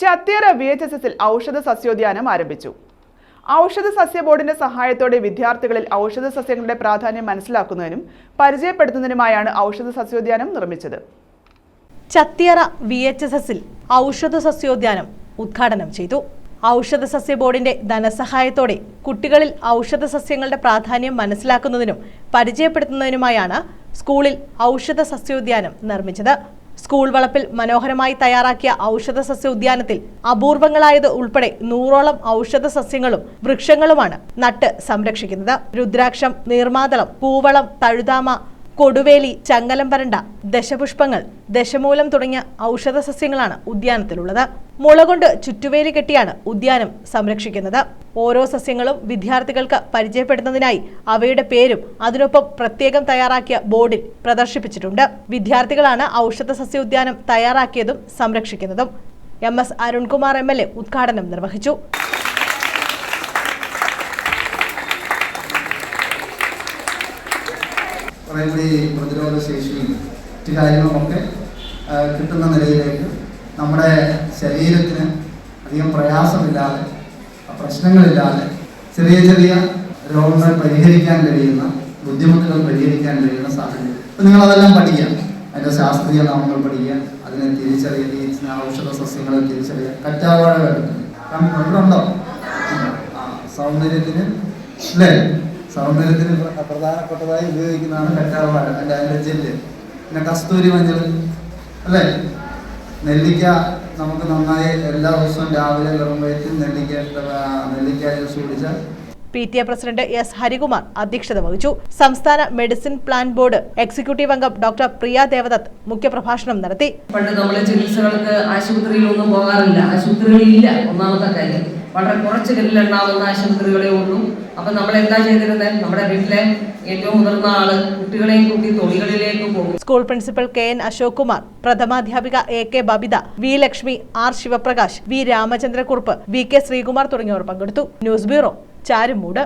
Chathiyara V H S എസിൽ ഔഷധ സസ്യോദ്യാനം ആരംഭിച്ചു. ഔഷധ സസ്യ ബോർഡിന്റെ സഹായത്തോടെ വിദ്യാർത്ഥികളിൽ ഔഷധ സസ്യങ്ങളുടെ പ്രാധാന്യം മനസ്സിലാക്കുന്നതിനും പരിചയപ്പെടുത്തുന്നതിനുമായാണ് ഔഷധ സസ്യോദ്യാനം നിർമ്മിച്ചത്. ചത്തിയറ വി എച്ച് എസ് എസിൽ ഔഷധ സസ്യോദ്യാനം ഉദ്ഘാടനം ചെയ്തു. ഔഷധ സസ്യ ബോർഡിന്റെ ധനസഹായത്തോടെ കുട്ടികളിൽ ഔഷധ സസ്യങ്ങളുടെ പ്രാധാന്യം മനസ്സിലാക്കുന്നതിനും പരിചയപ്പെടുത്തുന്നതിനുമായാണ് സ്കൂളിൽ ഔഷധ സസ്യോദ്യാനം നിർമ്മിച്ചത്. സ്കൂൾ വളപ്പിൽ മനോഹരമായി തയ്യാറാക്കിയ ഔഷധ സസ്യ ഉദ്യാനത്തിൽ അപൂർവങ്ങളായത് ഉൾപ്പെടെ നൂറോളം ഔഷധ സസ്യങ്ങളും വൃക്ഷങ്ങളുമാണ് നട്ട് സംരക്ഷിക്കുന്നത്. രുദ്രാക്ഷം നീർമാതളം പൂവളം തഴുതാമ കൊടുവേലി ചങ്ങലം വരണ്ട ദശപുഷ്പങ്ങൾ ദശമൂലം തുടങ്ങിയ ഔഷധ സസ്യങ്ങളാണ് ഉദ്യാനത്തിലുള്ളത്. മുള കൊണ്ട് ചുറ്റുവേലി കെട്ടിയാണ് ഉദ്യാനം സംരക്ഷിക്കുന്നത്. ഓരോ സസ്യങ്ങളും വിദ്യാർത്ഥികൾക്ക് പരിചയപ്പെടുന്നതിനായി അവയുടെ പേരും അതിനൊപ്പം പ്രത്യേകം തയ്യാറാക്കിയ ബോർഡിൽ പ്രദർശിപ്പിച്ചിട്ടുണ്ട്. വിദ്യാർത്ഥികളാണ് ഔഷധ സസ്യ ഉദ്യാനം തയ്യാറാക്കിയതും സംരക്ഷിക്കുന്നതും. M S Arunkumar M L A ഉദ്ഘാടനം നിർവഹിച്ചു. കുറേ കൂടി പ്രതിരോധ ശേഷിയും മറ്റു കാര്യങ്ങളുമൊക്കെ കിട്ടുന്ന നിലയിലേക്ക് നമ്മുടെ ശരീരത്തിന് അധികം പ്രയാസമില്ലാതെ പ്രശ്നങ്ങളില്ലാതെ ചെറിയ ചെറിയ രോഗങ്ങൾ പരിഹരിക്കാൻ കഴിയുന്ന ബുദ്ധിമുട്ടുകൾ പരിഹരിക്കാൻ കഴിയുന്ന സാഹചര്യം. അപ്പം നിങ്ങളതെല്ലാം പഠിക്കുക. അതിന്റെ ശാസ്ത്രീയ നാമങ്ങൾ പഠിക്കുക. അതിനെ തിരിച്ചറിയുക. ഈ ഔഷധ സസ്യങ്ങളെ തിരിച്ചറിയുക. കറ്റാവാഴ കണ്ടിട്ടുണ്ട്. സൗന്ദര്യത്തിന് അല്ലേ? സൗന്ദര്യത്തിന് പ്ര- പ്രധാനപ്പെട്ടതായി ഉപയോഗിക്കുന്നതാണ് കറ്റാർവാഴ അതിന്റെ അതിന്റെ ജെല്ല്. പിന്നെ കസ്തൂരി മഞ്ഞൾ അല്ലേ? നെല്ലിക്ക നമുക്ക് നന്നായി എല്ലാ ദിവസവും രാവിലെ വെറും വയറ്റിൽ നെല്ലിക്ക നെല്ലിക്ക ജ്യൂസ് കുടിച്ചാൽ P T A president S Harikumar അധ്യക്ഷത വഹിച്ചു. സംസ്ഥാന മെഡിസിൻ പ്ലാൻ ബോർഡ് എക്സിക്യൂട്ടീവ് അംഗം ഡോക്ടർ പ്രിയ ദേവദത്ത് മുഖ്യപ്രഭാഷണം നടത്തി. പണ്ട് നമ്മൾ ചികിത്സകൾക്ക് ആശുപത്രിയിലൊന്നും പോകാറില്ല. ആശുപത്രികളിലില്ല ഒന്നാമത്തെ കാര്യം. വളരെ കുറച്ച് കല്ലിലുണ്ടാവുന്ന ആശുപത്രികളെ ഉള്ളൂ. അപ്പം നമ്മൾ എന്താ ചെയ്തിരുന്നത് നമ്മുടെ വീട്ടിലെ ഏറ്റവും മുതിർന്ന ആൾ കുട്ടികളെയും കൂട്ടി തൊഴിലുകളിലേക്ക് പോകും. School principal K N Ashok Kumar പ്രഥമാധ്യാപിക A K Babitha V Lakshmi R Sivaprakash V Ramachandrakurup V K Sreekumar തുടങ്ങിയവർ പങ്കെടുത്തു. News bureau Charummoodu.